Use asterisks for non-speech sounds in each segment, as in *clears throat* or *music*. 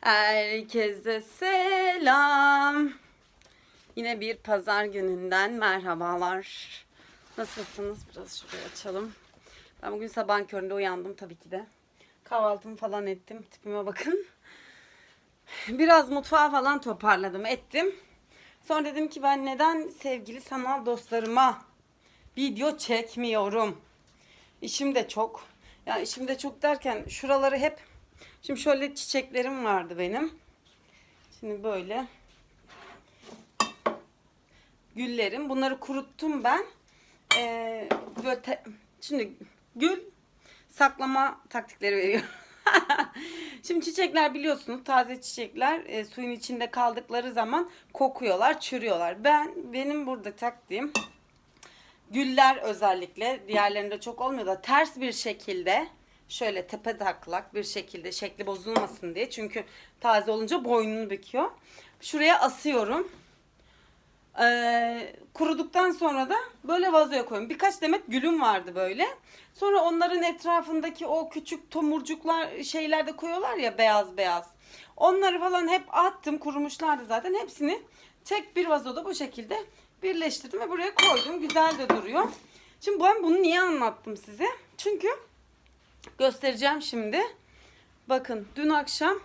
Herkese selam. Yine bir pazar gününden merhabalar. Nasılsınız? Biraz şurayı açalım. Ben bugün sabah köründe uyandım tabii ki de. Kahvaltımı falan ettim. Tipime bakın. Biraz mutfağı falan toparladım, ettim. Sonra dedim ki ben neden sevgili sanal dostlarıma video çekmiyorum? İşim de çok. Yani işim de çok derken şuraları hep Şimdi şöyle çiçeklerim vardı benim. Şimdi böyle güllerim. Bunları kuruttum ben. Ee, böyle te- şimdi gül saklama taktikleri veriyorum. *laughs* Şimdi çiçekler biliyorsunuz taze çiçekler e, suyun içinde kaldıkları zaman kokuyorlar, çürüyorlar. Ben benim burada taktiğim güller özellikle diğerlerinde çok olmuyor da ters bir şekilde şöyle tepe taklak bir şekilde şekli bozulmasın diye. Çünkü taze olunca boynunu büküyor. Şuraya asıyorum. Ee, kuruduktan sonra da böyle vazoya koyuyorum. Birkaç demet gülüm vardı böyle. Sonra onların etrafındaki o küçük tomurcuklar şeyler de koyuyorlar ya beyaz beyaz. Onları falan hep attım. Kurumuşlardı zaten. Hepsini tek bir vazoda bu şekilde birleştirdim ve buraya koydum. Güzel de duruyor. Şimdi ben bunu niye anlattım size? Çünkü göstereceğim şimdi. Bakın dün akşam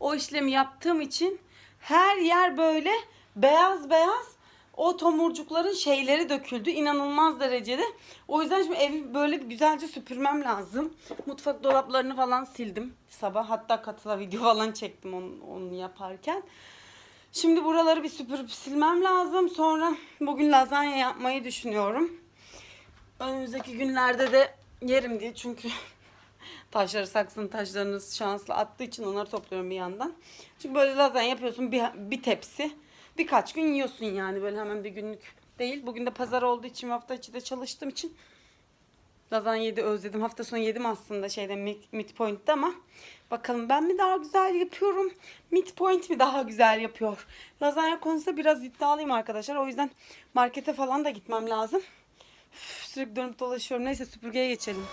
o işlemi yaptığım için her yer böyle beyaz beyaz o tomurcukların şeyleri döküldü inanılmaz derecede. O yüzden şimdi evi böyle güzelce süpürmem lazım. Mutfak dolaplarını falan sildim sabah. Hatta katıla video falan çektim onu, onu yaparken. Şimdi buraları bir süpürüp silmem lazım. Sonra bugün lazanya yapmayı düşünüyorum. Önümüzdeki günlerde de yerim diye çünkü taşları saksının taşlarını şanslı attığı için onları topluyorum bir yandan. Çünkü böyle lazanya yapıyorsun bir, bir tepsi. Birkaç gün yiyorsun yani böyle hemen bir günlük değil. Bugün de pazar olduğu için hafta içi de çalıştığım için lazanyayı da özledim. Hafta sonu yedim aslında şeyde Mid- Midpoint'te ama bakalım ben mi daha güzel yapıyorum? Midpoint mi daha güzel yapıyor? Lazanya konusunda biraz iddialıyım arkadaşlar. O yüzden markete falan da gitmem lazım. Üf, sürekli dönüp dolaşıyorum. Neyse süpürgeye geçelim.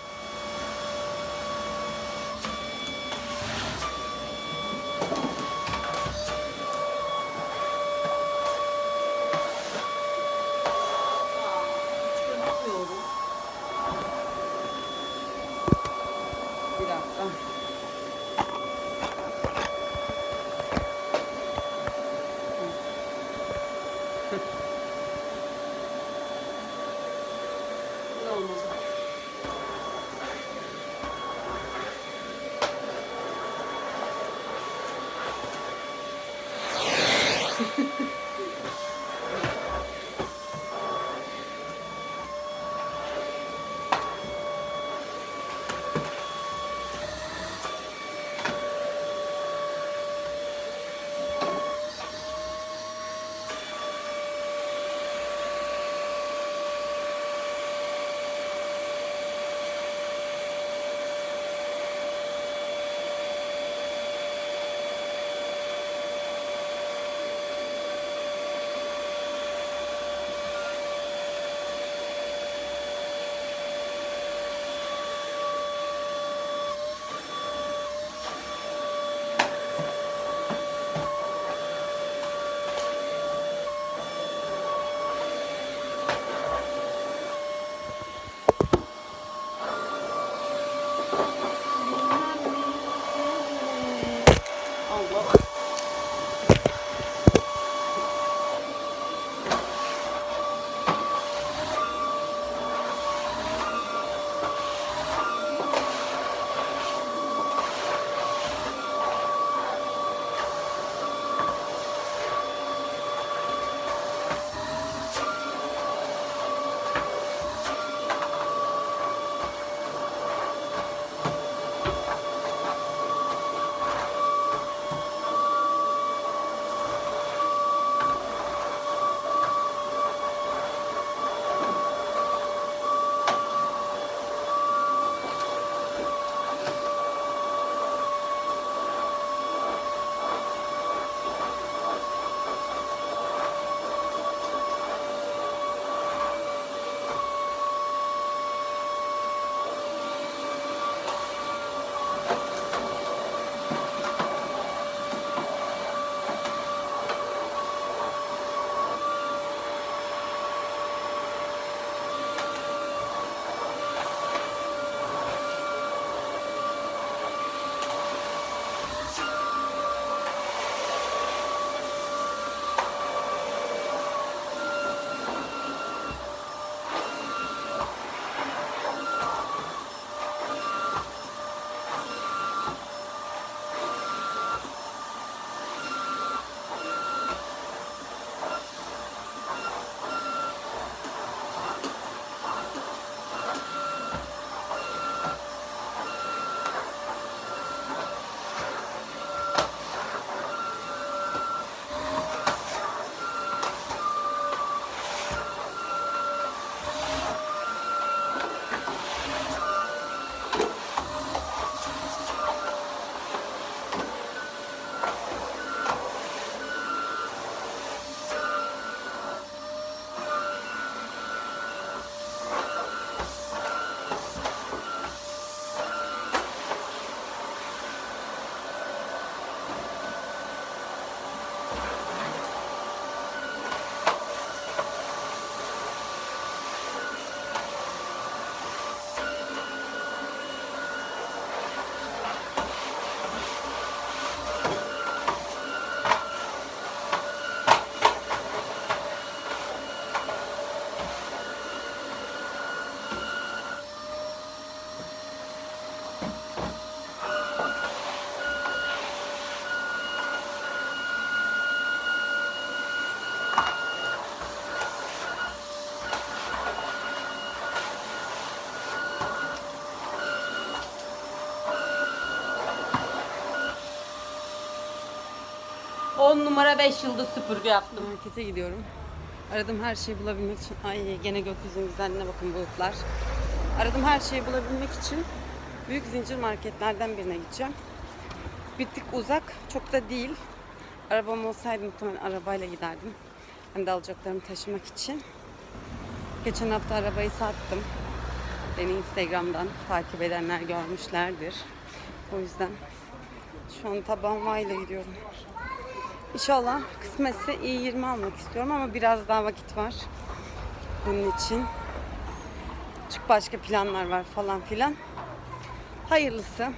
10 numara 5 yıldız süpürge yaptım. Markete gidiyorum. Aradığım her şeyi bulabilmek için. Ay gene gökyüzünün güzelliğine bakın bulutlar. Aradığım her şeyi bulabilmek için büyük zincir marketlerden birine gideceğim. Bir tık uzak, çok da değil. Arabam olsaydı muhtemelen arabayla giderdim. Hem de alacaklarımı taşımak için. Geçen hafta arabayı sattım. Beni Instagram'dan takip edenler görmüşlerdir. O yüzden şu an tabanvayla gidiyorum. İnşallah kısmetse iyi 20 almak istiyorum ama biraz daha vakit var. Bunun için. Çünkü başka planlar var falan filan. Hayırlısı.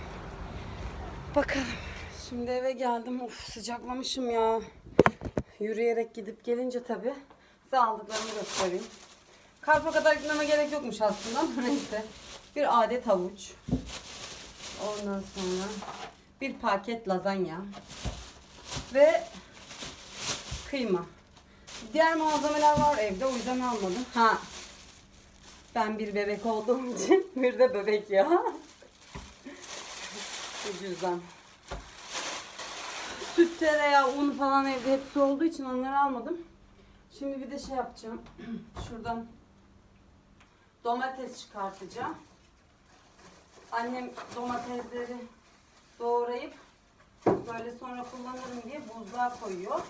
Bakalım. Şimdi eve geldim. Of sıcaklamışım ya. Yürüyerek gidip gelince tabii size aldıklarımı göstereyim. Karpa kadar gitmeme gerek yokmuş aslında *laughs* neyse. Bir adet havuç. Ondan sonra bir paket lazanya. Ve kıyma. Diğer malzemeler var evde o yüzden almadım. Ha. Ben bir bebek olduğum *laughs* için bir de bebek ya. *laughs* Bu cüzdan. Süt, tereyağı, un falan evde hepsi olduğu için onları almadım. Şimdi bir de şey yapacağım. *clears throat* Şuradan domates çıkartacağım. Annem domatesleri doğrayıp böyle sonra kullanırım diye buzluğa koyuyor.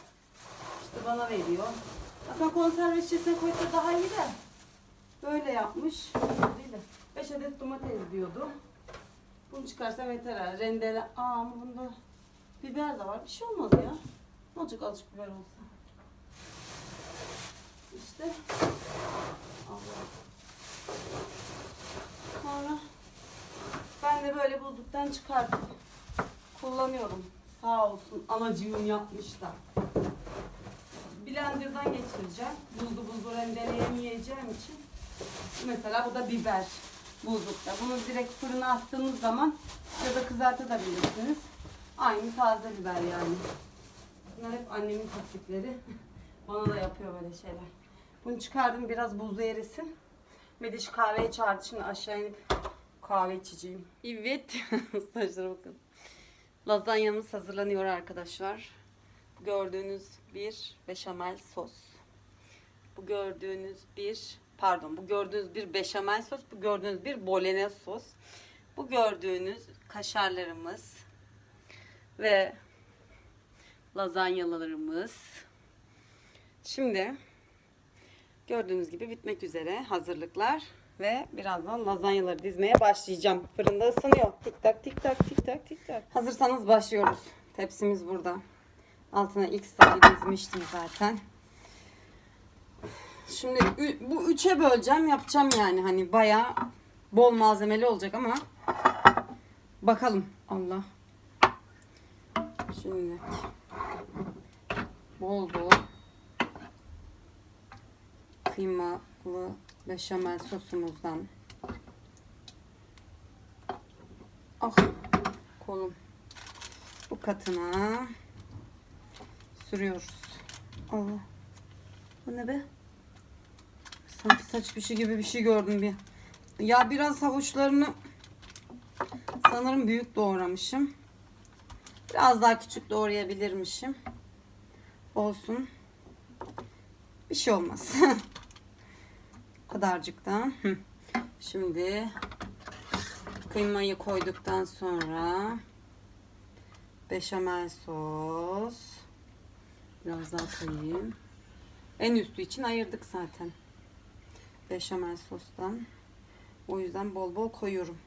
İşte bana veriyor. Aslında konserve şişesine koysa daha iyi de böyle yapmış. Değil de 5 adet domates diyordu. Bunu çıkarsam yeter herhalde. Rendele. Aa ama bunda biber de var. Bir şey olmaz ya. Ne olacak azıcık biber olsa. İşte. Allah. Sonra ben de böyle buzluktan çıkartıp kullanıyorum. Sağ olsun anacığım yapmış da. Blender'dan geçireceğim. Buzlu buzlu rendeleyemeyeceğim için. Mesela bu da biber buzlukta. Bunu direkt fırına attığınız zaman ya da kızartabilirsiniz. Aynı taze biber yani. Bunlar hep annemin taktikleri. *laughs* Bana da yapıyor böyle şeyler. Bunu çıkardım biraz buzlu erisin. Mediş kahveyi çağırdı. Şimdi aşağı inip kahve içeceğim. Evet. *laughs* Saçlara bakın. Lazanyamız hazırlanıyor arkadaşlar. Gördüğünüz bir beşamel sos. Bu gördüğünüz bir pardon bu gördüğünüz bir beşamel sos. Bu gördüğünüz bir bolognese sos. Bu gördüğünüz kaşarlarımız ve lazanyalarımız. Şimdi gördüğünüz gibi bitmek üzere hazırlıklar ve birazdan lazanyaları dizmeye başlayacağım. Fırında ısınıyor. Tik tak tik tak tik tak tik tak. Hazırsanız başlıyoruz. Tepsimiz burada. Altına ilk sayı dizmiştim zaten. Şimdi bu üçe böleceğim yapacağım yani. Hani bayağı bol malzemeli olacak ama bakalım. Allah. Şimdi. Bol bol kıymalı beşamel sosumuzdan. Ah kolum. Bu katına sürüyoruz. Allah. Bu ne be? Sanki saç bir şey gibi bir şey gördüm bir. Ya biraz havuçlarını sanırım büyük doğramışım. Biraz daha küçük doğrayabilirmişim. Olsun. Bir şey olmaz. *laughs* Kadarcıktan. Şimdi kıymayı koyduktan sonra beşamel sos. Biraz daha koyayım. En üstü için ayırdık zaten. Beşamel sostan. O yüzden bol bol koyuyorum.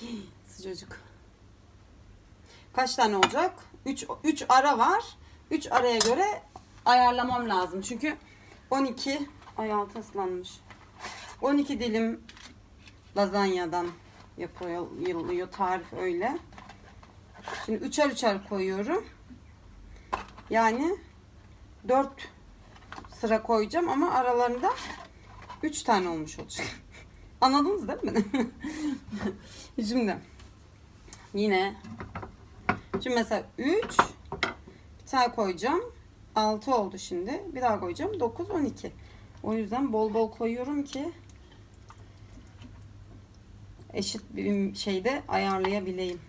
*gasps* Sıcacık. Kaç tane olacak? 3 3 ara var. 3 araya göre ayarlamam lazım. Çünkü 12 ay altı ıslanmış. 12 dilim lazanyadan yapılıyor tarif öyle. Şimdi üçer üçer koyuyorum. Yani 4 sıra koyacağım ama aralarında 3 tane olmuş olacak. *laughs* Anladınız değil mi? *laughs* Şimdi yine şimdi mesela 3 bir tane koyacağım. 6 oldu şimdi. Bir daha koyacağım. 9 12. O yüzden bol bol koyuyorum ki eşit bir şeyde ayarlayabileyim.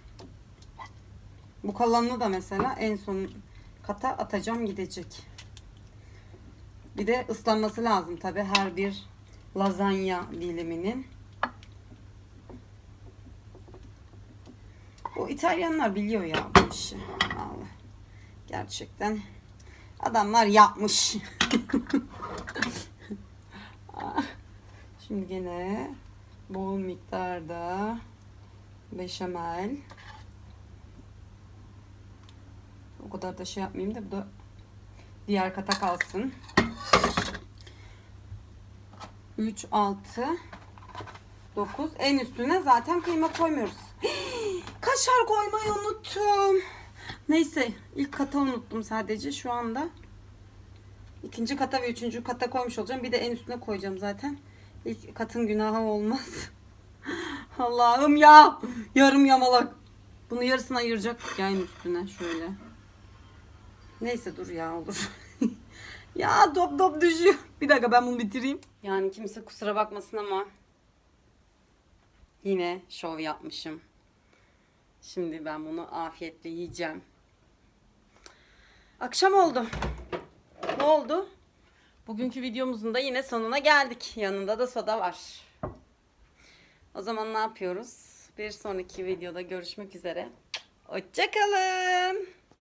Bu kalanını da mesela en son kata atacağım gidecek. Bir de ıslanması lazım tabi her bir lazanya diliminin. Bu İtalyanlar biliyor ya bu işi. Vallahi. Gerçekten adamlar yapmış. *laughs* Şimdi gene bol miktarda beşamel. O kadar da şey yapmayayım da bu da diğer kata kalsın. 3, 6, 9. En üstüne zaten kıyma koymuyoruz. *gasps* Kaşar koymayı unuttum. Neyse ilk kata unuttum sadece şu anda. İkinci kata ve üçüncü kata koymuş olacağım. Bir de en üstüne koyacağım zaten. İlk katın günahı olmaz. *laughs* Allah'ım ya. Yarım yamalak. Bunu yarısına ayıracak yayın üstüne şöyle. Neyse dur ya olur. *laughs* ya top top düşüyor. Bir dakika ben bunu bitireyim. Yani kimse kusura bakmasın ama yine şov yapmışım. Şimdi ben bunu afiyetle yiyeceğim. Akşam oldu. Ne oldu? Bugünkü videomuzun da yine sonuna geldik. Yanında da soda var. O zaman ne yapıyoruz? Bir sonraki videoda görüşmek üzere. Hoşçakalın.